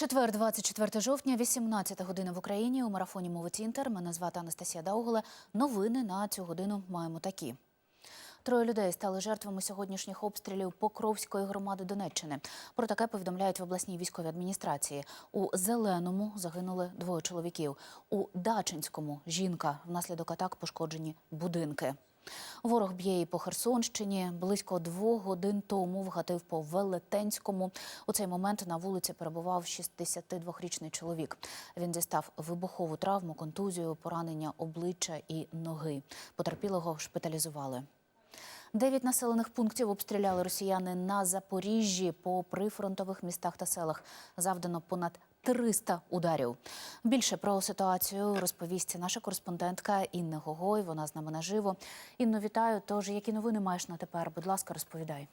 Четвер, 24 жовтня, 18 година в Україні. У марафоні мовить Інтер. Мене звати Анастасія Дауголе. Новини на цю годину маємо такі. Троє людей стали жертвами сьогоднішніх обстрілів Покровської громади Донеччини. Про таке повідомляють в обласній військовій адміністрації. У Зеленому загинули двоє чоловіків. У Дачинському жінка. Внаслідок атак пошкоджені будинки. Ворог б'є і по Херсонщині. Близько двох годин тому вгатив по Велетенському. У цей момент на вулиці перебував 62-річний чоловік. Він дістав вибухову травму, контузію, поранення обличчя і ноги. Потерпілого шпиталізували. Дев'ять населених пунктів обстріляли росіяни на Запоріжжі по прифронтових містах та селах. Завдано понад 300 ударів. Більше про ситуацію розповість наша кореспондентка Інна Гогой. Вона з нами наживо. Інно, вітаю. Тож, які новини маєш на тепер? Будь ласка, розповідай.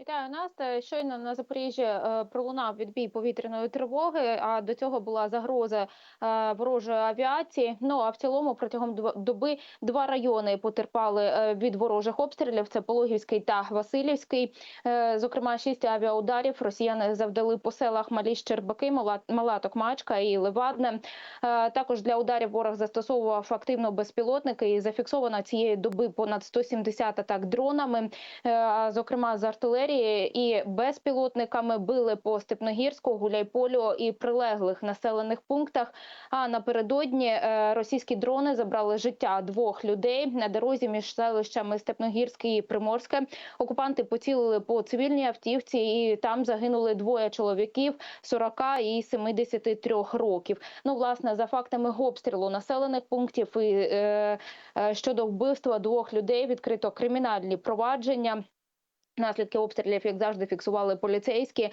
Вітаю Настя. Щойно на Запоріжжі е, пролунав відбій повітряної тривоги. А до цього була загроза е, ворожої авіації. Ну а в цілому протягом доби два райони потерпали е, від ворожих обстрілів. Це Пологівський та Васильівський. Е, Зокрема, шість авіаударів росіяни завдали по селах Малі Щербаки, Мала- Токмачка і Левадне. Е, Також для ударів ворог застосовував активно безпілотники. І зафіксовано цієї доби понад 170 атак дронами. Е, зокрема з артилерії і безпілотниками били по Степногірську, Гуляйполю і прилеглих населених пунктах. А напередодні е, російські дрони забрали життя двох людей на дорозі між селищами Степногірське і Приморське. Окупанти поцілили по цивільній автівці, і там загинули двоє чоловіків 40 і 73 років. Ну, власне, за фактами обстрілу населених пунктів і е, е, щодо вбивства двох людей відкрито кримінальні провадження. Наслідки обстрілів, як завжди, фіксували поліцейські. Е,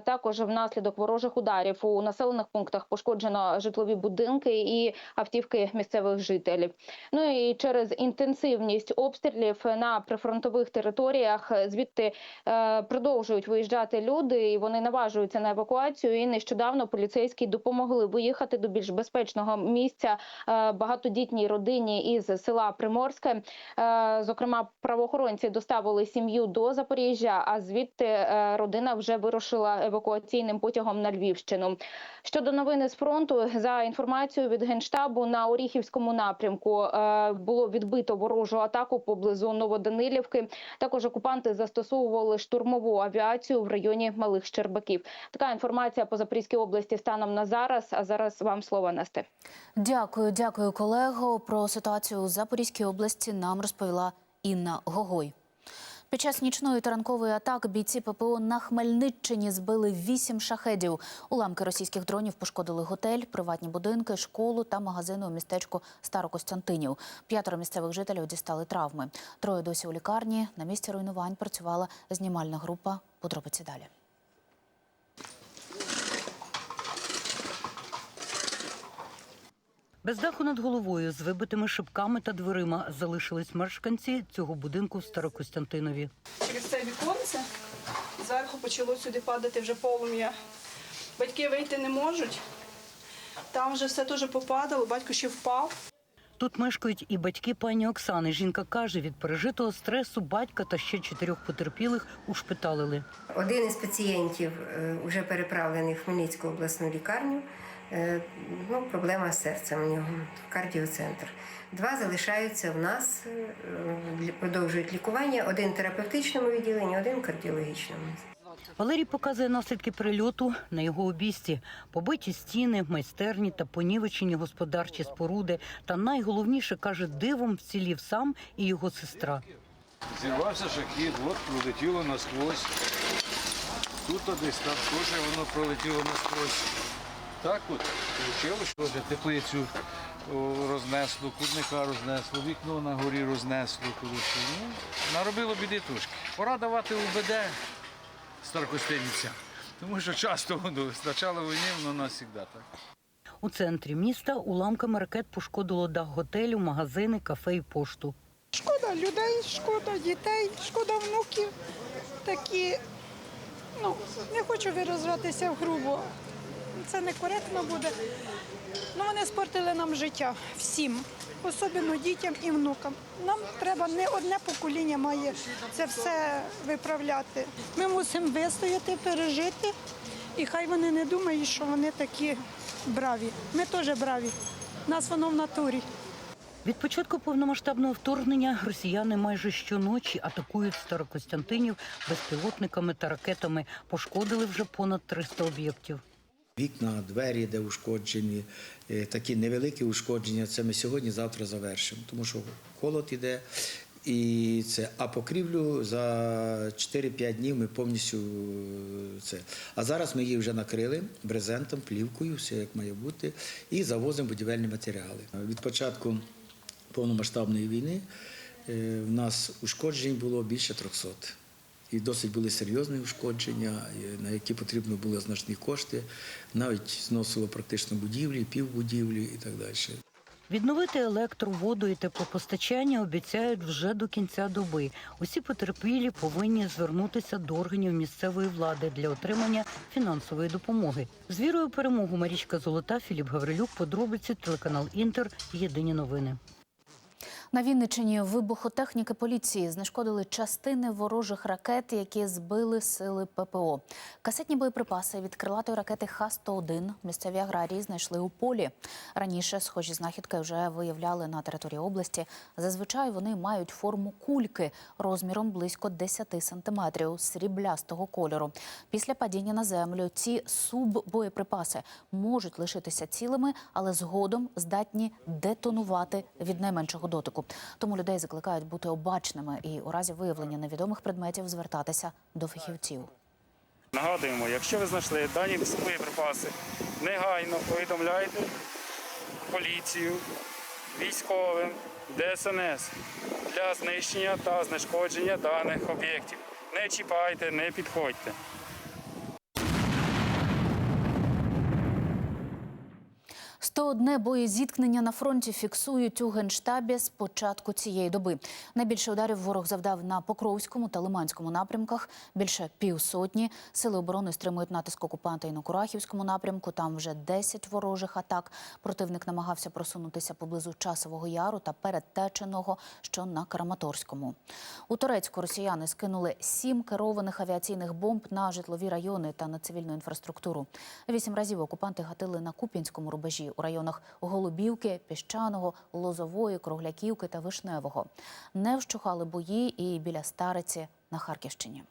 Також внаслідок ворожих ударів у населених пунктах пошкоджено житлові будинки і автівки місцевих жителів. Ну і через інтенсивність обстрілів на прифронтових територіях звідти е, продовжують виїжджати люди, і вони наважуються на евакуацію. І нещодавно поліцейські допомогли виїхати до більш безпечного місця е, багатодітній родині із села Приморське. Зокрема, правоохоронці доставили сім'ю до Запоріжжя, а звідти е, родина вже вирушила евакуаційним потягом на Львівщину. Щодо новини з фронту, за інформацією від генштабу на Оріхівському напрямку е, було відбито ворожу атаку поблизу Новоданилівки. Також окупанти застосовували штурмову авіацію в районі Малих Щербаків. Така інформація по Запорізькій області станом на зараз. А зараз вам слово Насте. Дякую, дякую, колего. Про ситуацію у Запорізькій області нам розповіла Інна Гогой. Під час нічної та ранкової атаки бійці ППО на Хмельниччині збили вісім шахедів. Уламки російських дронів пошкодили готель, приватні будинки, школу та магазини у містечку Старокостянтинів. П'ятеро місцевих жителів дістали травми. Троє досі у лікарні. На місці руйнувань працювала знімальна група. Подробиці далі. Без даху над головою з вибитими шибками та дверима залишились мешканці цього будинку в Старокостянтинові. через це віконце. Зверху почало сюди падати вже полум'я. Батьки вийти не можуть. Там вже все дуже попадало, батько ще впав. Тут мешкають і батьки пані Оксани. Жінка каже, від пережитого стресу батька та ще чотирьох потерпілих ушпиталили. Один із пацієнтів вже переправлений в Хмельницьку обласну лікарню. Е, Ну, проблема з серцем у нього, кардіоцентр. Два залишаються в нас, е, продовжують лікування. Один в терапевтичному відділенні, один в кардіологічному. Валерій показує наслідки прильоту на його обійсті: побиті стіни, майстерні та понівечені господарчі споруди. Та найголовніше каже, дивом вцілів сам і його сестра. Зірвався шахід, от пролетіло насквозь. Тут десь там теж воно пролетіло насквозь. Так от вийшло, що теплицю о, рознесло, курника рознесло, вікно на горі рознесло. Коротше. Ну, наробило біди трошки. Пора давати УБД старокостинівцям, тому що часто воно з початку війни воно нас завжди так. У центрі міста уламками ракет пошкодило дах готелю, магазини, кафе і пошту. Шкода людей, шкода дітей, шкода внуків. Такі, ну, не хочу виражатися грубо. Це некоректно буде. Ну, вони спортили нам життя всім, особливо дітям і внукам. Нам треба не одне покоління має це все виправляти. Ми мусимо вистояти, пережити І хай вони не думають, що вони такі браві. Ми теж браві. Нас воно в натурі. Від початку повномасштабного вторгнення росіяни майже щоночі атакують Старокостянтинів безпілотниками та ракетами. Пошкодили вже понад 300 об'єктів. Вікна, двері, де ушкоджені, е, такі невеликі ушкодження. Це ми сьогодні-завтра завершимо, тому що холод іде. І це, а покрівлю за 4-5 днів ми повністю е, це. А зараз ми її вже накрили брезентом, плівкою, все як має бути, і завозимо будівельні матеріали. Від початку повномасштабної війни е, в нас ушкоджень було більше 300. І досить були серйозні ушкодження, на які потрібно було значні кошти. Навіть зносило практично будівлі, півбудівлі і так далі. Відновити електро, воду і теплопостачання обіцяють вже до кінця доби. Усі потерпілі повинні звернутися до органів місцевої влади для отримання фінансової допомоги. З вірою перемогу Марічка Золота, Філіп Гаврилюк, подробиці, телеканал Інтер. Єдині новини. На Вінниччині вибухотехніки поліції знешкодили частини ворожих ракет, які збили сили ППО. Касетні боєприпаси від крилатої ракети Х-101 місцеві аграрії знайшли у полі. Раніше схожі знахідки вже виявляли на території області. Зазвичай вони мають форму кульки розміром близько 10 сантиметрів сріблястого кольору. Після падіння на землю ці суббоєприпаси можуть лишитися цілими, але згодом здатні детонувати від найменшого дотику. Тому людей закликають бути обачними і у разі виявлення невідомих предметів звертатися до фахівців. Нагадуємо, якщо ви знайшли дані боєприпаси, негайно повідомляйте поліцію, військовим, ДСНС для знищення та знешкодження даних об'єктів. Не чіпайте, не підходьте. 101 боєзіткнення на фронті фіксують у генштабі з початку цієї доби. Найбільше ударів ворог завдав на Покровському та Лиманському напрямках. Більше півсотні. Сили оборони стримують натиск окупанта і на Курахівському напрямку. Там вже 10 ворожих атак. Противник намагався просунутися поблизу Часового Яру та Передтеченого, що на Краматорському. У Турецьку росіяни скинули сім керованих авіаційних бомб на житлові райони та на цивільну інфраструктуру. Вісім разів окупанти гатили на Куп'янському рубежі у районах Голубівки, Піщаного, Лозової, Кругляківки та Вишневого. Не вщухали бої і біля Стариці на Харківщині.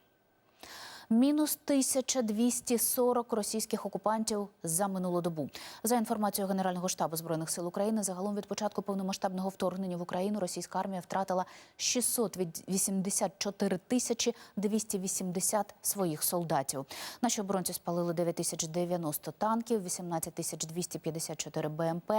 Мінус 1240 російських окупантів за минулу добу. За інформацією Генерального штабу збройних сил України, загалом від початку повномасштабного вторгнення в Україну російська армія втратила 684 тисячі 280 своїх солдатів. Наші оборонці спалили 9090 танків, 18 тисяч 254 БМП,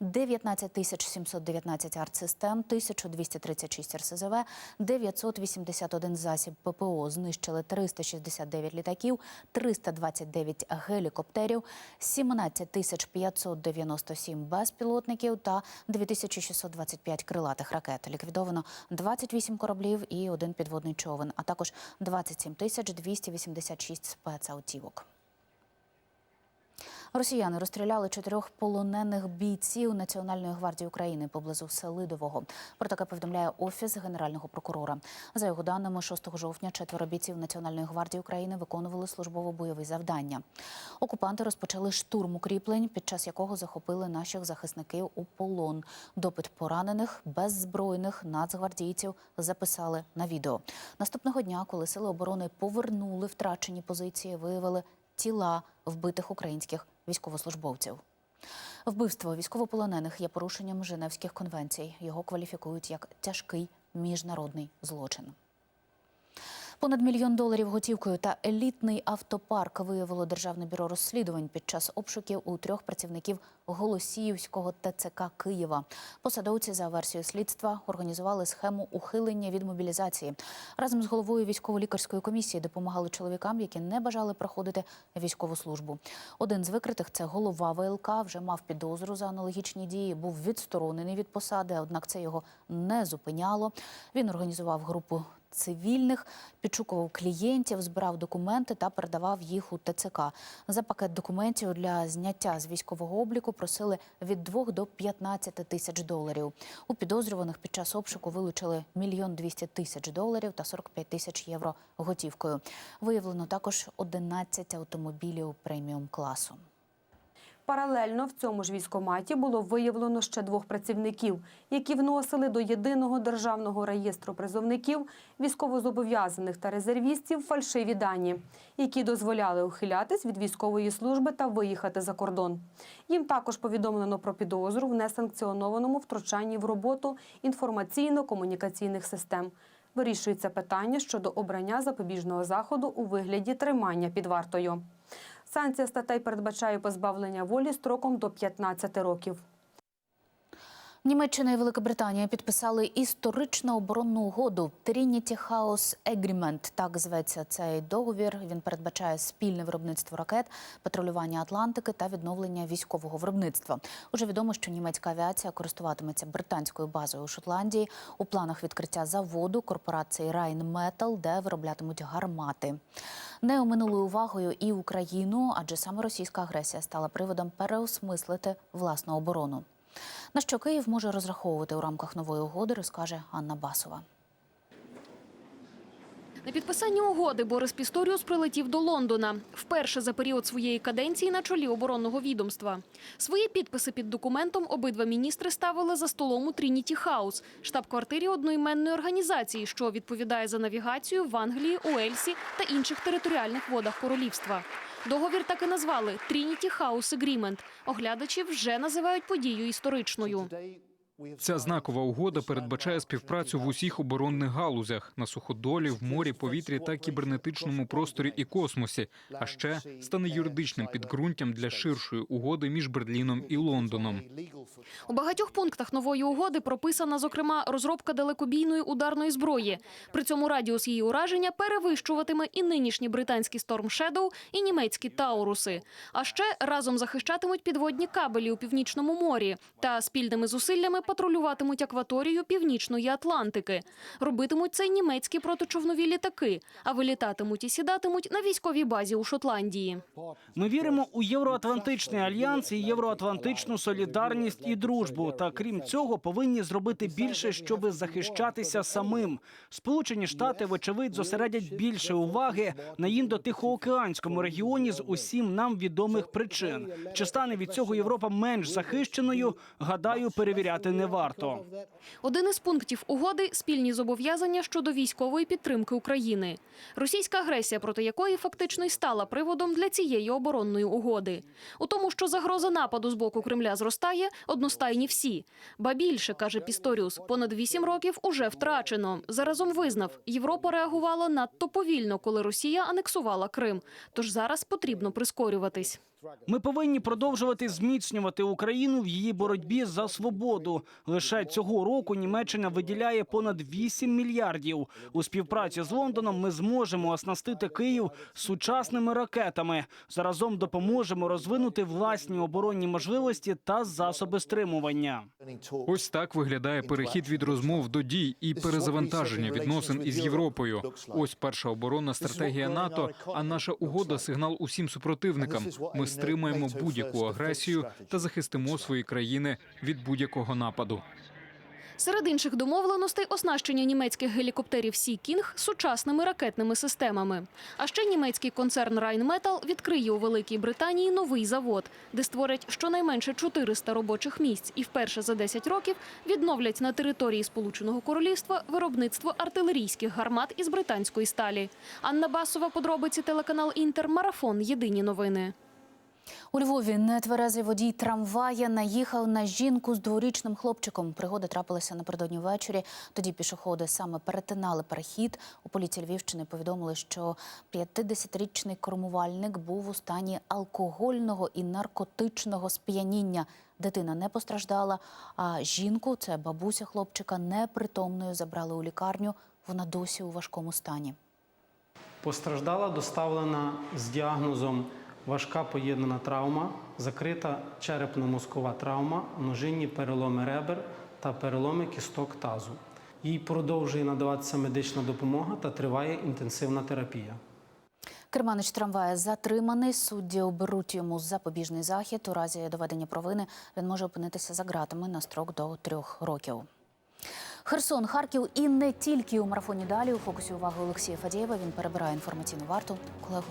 19 тисяч 719 артсистем, 1236 РСЗВ, 981 засіб ППО. Знищили 360 369 літаків, 329 гелікоптерів, 17 тисяч 597 безпілотників та 2625 крилатих ракет. Ліквідовано 28 кораблів і один підводний човен, а також 27 тисяч 286 спецавтівок. Росіяни розстріляли чотирьох полонених бійців Національної гвардії України поблизу Селидового. Про таке повідомляє офіс генерального прокурора. За його даними, 6 жовтня четверо бійців Національної гвардії України виконували службово-бойові завдання. Окупанти розпочали штурм укріплень, під час якого захопили наших захисників у полон. Допит поранених беззбройних нацгвардійців записали на відео. Наступного дня, коли сили оборони повернули втрачені позиції, виявили тіла вбитих українських військовослужбовців. Вбивство військовополонених є порушенням Женевських конвенцій. Його кваліфікують як тяжкий міжнародний злочин. Понад мільйон доларів готівкою та елітний автопарк виявило Державне бюро розслідувань під час обшуків у трьох працівників Голосіївського ТЦК Києва. Посадовці за версією слідства організували схему ухилення від мобілізації. Разом з головою військово-лікарської комісії допомагали чоловікам, які не бажали проходити військову службу. Один з викритих це голова ВЛК, вже мав підозру за аналогічні дії, був відсторонений від посади, однак це його не зупиняло. Він організував групу цивільних, підшукував клієнтів, збирав документи та передавав їх у ТЦК. За пакет документів для зняття з військового обліку просили від 2 до 15 тисяч доларів. У підозрюваних під час обшуку вилучили мільйон 200 тисяч доларів та 45 тисяч євро готівкою. Виявлено також 11 автомобілів преміум класу. Паралельно в цьому ж військоматі було виявлено ще двох працівників, які вносили до єдиного державного реєстру призовників, військовозобов'язаних та резервістів фальшиві дані, які дозволяли ухилятись від військової служби та виїхати за кордон. Їм також повідомлено про підозру в несанкціонованому втручанні в роботу інформаційно-комунікаційних систем. Вирішується питання щодо обрання запобіжного заходу у вигляді тримання під вартою. Санкція статей передбачає позбавлення волі строком до 15 років. Німеччина і Великобританія підписали історичну оборонну угоду Trinity House Agreement. Так зветься цей договір. Він передбачає спільне виробництво ракет, патрулювання Атлантики та відновлення військового виробництва. Уже відомо, що німецька авіація користуватиметься британською базою у Шотландії. У планах відкриття заводу корпорації Rheinmetall, де вироблятимуть гармати. Не оминули увагою і Україну, адже саме російська агресія стала приводом переосмислити власну оборону. На що Київ може розраховувати у рамках нової угоди, розкаже Анна Басова. На підписанні угоди Борис Пісторіус прилетів до Лондона вперше за період своєї каденції на чолі оборонного відомства. Свої підписи під документом обидва міністри ставили за столом у Трініті Хаус, штаб-квартирі одноіменної організації, що відповідає за навігацію в Англії, Уельсі та інших територіальних водах королівства. Договір так і назвали Trinity House Agreement. Оглядачі вже називають подію історичною. Ця знакова угода передбачає співпрацю в усіх оборонних галузях на суходолі, в морі, повітрі та кібернетичному просторі і космосі. А ще стане юридичним підґрунтям для ширшої угоди між Берліном і Лондоном. У багатьох пунктах нової угоди прописана, зокрема, розробка далекобійної ударної зброї. При цьому радіус її ураження перевищуватиме і нинішні британські Storm Shadow, і німецькі Тауруси. А ще разом захищатимуть підводні кабелі у північному морі та спільними зусиллями патрулюватимуть акваторію північної Атлантики. Робитимуть це німецькі протичовнові літаки, а вилітатимуть і сідатимуть на військовій базі у Шотландії. Ми віримо у євроатлантичний альянс і євроатлантичну солідарність і дружбу. Та крім цього, повинні зробити більше, щоб захищатися самим. Сполучені Штати, вочевидь, зосередять більше уваги на індотихоокеанському регіоні з усім нам відомих причин. Чи стане від цього Європа менш захищеною? Гадаю, перевіряти не варто. Один із пунктів угоди спільні зобов'язання щодо військової підтримки України. Російська агресія, проти якої фактично й стала приводом для цієї оборонної угоди. У тому, що загроза нападу з боку Кремля зростає, одностайні всі. Ба більше каже Пісторіус, понад вісім років уже втрачено. Заразом визнав, Європа реагувала надто повільно, коли Росія анексувала Крим. Тож зараз потрібно прискорюватись. Ми повинні продовжувати зміцнювати Україну в її боротьбі за свободу. Лише цього року Німеччина виділяє понад 8 мільярдів. У співпраці з Лондоном ми зможемо оснастити Київ сучасними ракетами. Заразом допоможемо розвинути власні оборонні можливості та засоби стримування. Ось так виглядає перехід від розмов до дій і перезавантаження відносин із Європою. Ось перша оборонна стратегія НАТО. А наша угода сигнал усім супротивникам. Ми стримаємо будь-яку агресію та захистимо свої країни від будь-якого нападу. Серед інших домовленостей оснащення німецьких гелікоптерів Сі Кінг сучасними ракетними системами. А ще німецький концерн Rheinmetall відкриє у Великій Британії новий завод, де створять щонайменше 400 робочих місць і вперше за 10 років відновлять на території Сполученого Королівства виробництво артилерійських гармат із британської сталі. Анна Басова, подробиці телеканал Інтер, марафон. Єдині новини. У Львові нетверезий водій трамвая наїхав на жінку з дворічним хлопчиком. Пригода трапилася напередодні ввечері. Тоді пішоходи саме перетинали перехід. У поліції Львівщини повідомили, що 50-річний кормувальник був у стані алкогольного і наркотичного сп'яніння. Дитина не постраждала, а жінку, це бабуся хлопчика, непритомною забрали у лікарню. Вона досі у важкому стані. Постраждала доставлена з діагнозом важка поєднана травма, закрита черепно-мозкова травма, множинні переломи ребер та переломи кісток тазу. їй продовжує надаватися медична допомога та триває інтенсивна терапія. Керманич трамвая затриманий. Судді оберуть йому запобіжний захід. У разі доведення провини він може опинитися за ґратами на строк до трьох років. Херсон, Харків і не тільки у марафоні далі. У фокусі уваги Олексія Фадієва. Він перебирає інформаційну варту. Колего.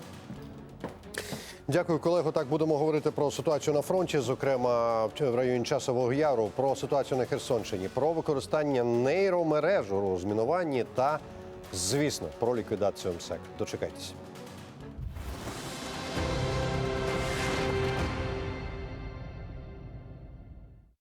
Дякую, колего. Так будемо говорити про ситуацію на фронті, зокрема в районі часового яру, про ситуацію на Херсонщині, про використання нейромереж у розмінуванні та, звісно, про ліквідацію МСЕК. Дочекайтеся.